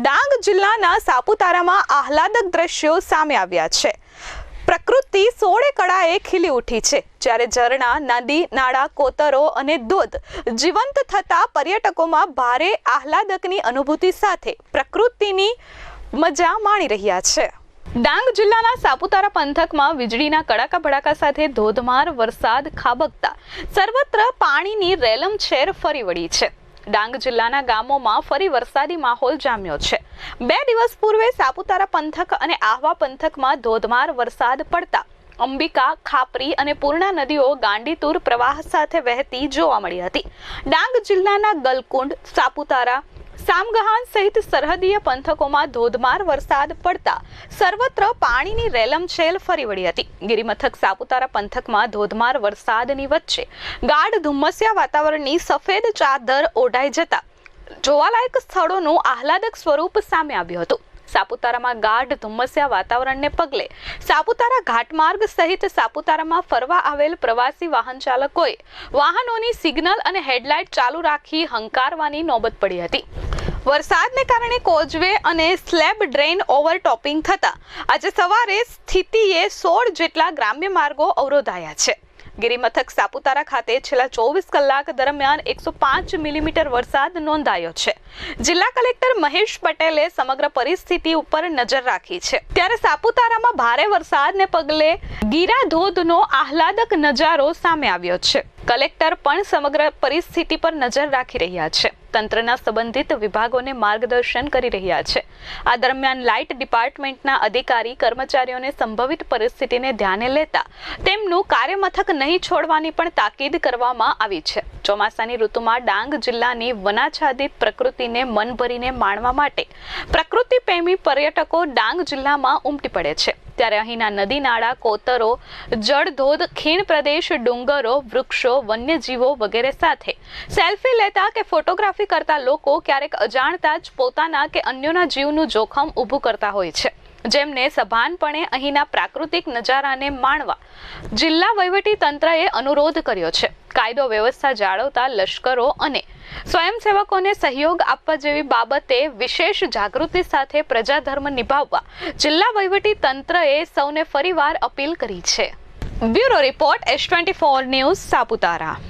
ડાંગ જિલ્લાના સાપુતારામાં આહલાદક દ્રશ્યો સામે આવ્યા છે. પ્રકૃતિ સોળે કળાએ ખીલી ઉઠી છે. જ્યારે ઝરણા, નદી, નાળા, કોતરો અને ધોધ જીવંત થતા પર્યટકોમાં ભારે આહલાદકની અનુભૂતિ સાથે પ્રકૃતિની મજા માણી રહ્યા છે. ડાંગ જિલ્લાના સાપુતારા પંથકમાં વીજળીના કડાકા ભડાકા સાથે ધોધમાર વરસાદ ખાબકતા. સર્વત્ર પાણીની રેલમછેર ફરી વળી છે. ડાંગ જિલ્લાના ગામોમાં ફરી વરસાદી માહોલ જામ્યો છે. બે દિવસ પૂર્વે સાપુતારા પંથક અને આહવા પંથકમાં ધોધમાર વરસાદ પડતા અંબિકા, ખાપરી અને પૂર્ણા નદીઓ ગાંડીતુર પ્રવાહ સાથે વહેતી જોવા મળી હતી. ડાંગ જિલ્લાના ગલકુંડ, સાપુતારા સામગહાન સહિત સરહદીય પંથકોમાં ધોધમાર વરસાદ પડતા સર્વત્ર પાણીની રેલમછેલ ફરી વળી હતી. ગિરિમથક સાપુતારા પંથકમાં ધોધમાર વરસાદની વચ્ચે ગાઢ ધુમ્મસિયા વાતાવરણની સફેદ ચાદર ઓઢાઈ જતા જોવાલાયક સ્થળોનું આહલાદક સ્વરૂપ સામે આવ્યું હતું. સાપુતારામાં ગાઢ ધુમ્મસિયા વાતાવરણને પગલે સાપુતારા ઘાટમાર્ગ સહિત સાપુતારામાં ફરવા આવેલ પ્રવાસી વાહન ચાલકોએ વાહનોની સિગ્નલ અને હેડલાઇટ ચાલુ રાખી હંકારવાની નોબત પડી હતી. વરસાદને કારણે કોઝવે અને સ્લેબ ડ્રેન ઓવરટોપિંગ થતા. આજે સવારે સ્થિતિએ સોળ જેટલા ગ્રામ્ય માર્ગો અવરોધાયા છે. ગિરિમથક સાપુતારા ખાતે છેલ્લા ચોવીસ કલાક દરમિયાન એકસો પાંચ મિલીમીટર વરસાદ નોંધાયો છે. જિલ્લા કલેક્ટર મહેશ પટેલે સમગ્ર પરિસ્થિતિ ઉપર નજર રાખી છે. ત્યારે સાપુતારામાં ભારે વરસાદને પગલે ગીરા ધોધનો આહલાદક નજારો સામે આવ્યો છે. કલેક્ટર પણ સમગ્ર પરિસ્થિતિ પર નજર રાખી રહ્યા છે. તંત્રના સંબંધિત વિભાગોને માર્ગદર્શન કરી રહ્યા છે. આ દરમિયાન લાઇટ ડિપાર્ટમેન્ટના અધિકારી, કર્મચારીઓને સંભવિત પરિસ્થિતિને ધ્યાને લેતા તેમનું કાર્યમથક નહીં છોડવાની પણ તાકીદ કરવામાં આવી છે. ચોમાસાની ઋતુમાં ડાંગ જિલ્લાની વનાચ્છાદિત પ્રકૃતિને મન ભરીને માણવા માટે પ્રકૃતિ પ્રેમી પર્યટકો ડાંગ જિલ્લામાં ઉમટી પડે છે. ત્યારે અહીંના નદી નાળા કોતરો, જળધોધ, ખીણ પ્રદેશ, ડુંગરો, વૃક્ષો, વન્યજીવો વગેરે સાથે સેલ્ફી લેતા કે ફોટોગ્રાફી કરતા લોકો ક્યારેક અજાણતા જ પોતાના કે અન્યોના જીવનું જોખમ ઊભું કરતા હોય છે. જેમને સભાનપણે અહીંના પ્રાકૃતિક નજારાને માણવા જિલ્લા વહીવટી તંત્રએ અનુરોધ કર્યો છે. કાયદો વ્યવસ્થા જાળવતા લશ્કરો અને સ્વયંસેવકોને સહયોગ આપવા જેવી બાબતે વિશેષ જાગૃતિ સાથે પ્રજાધર્મ નિભાવવા જિલ્લા વહીવટી તંત્રએ સૌને ફરીવાર અપીલ કરી છે. Bureau report S twenty four news, Saputara.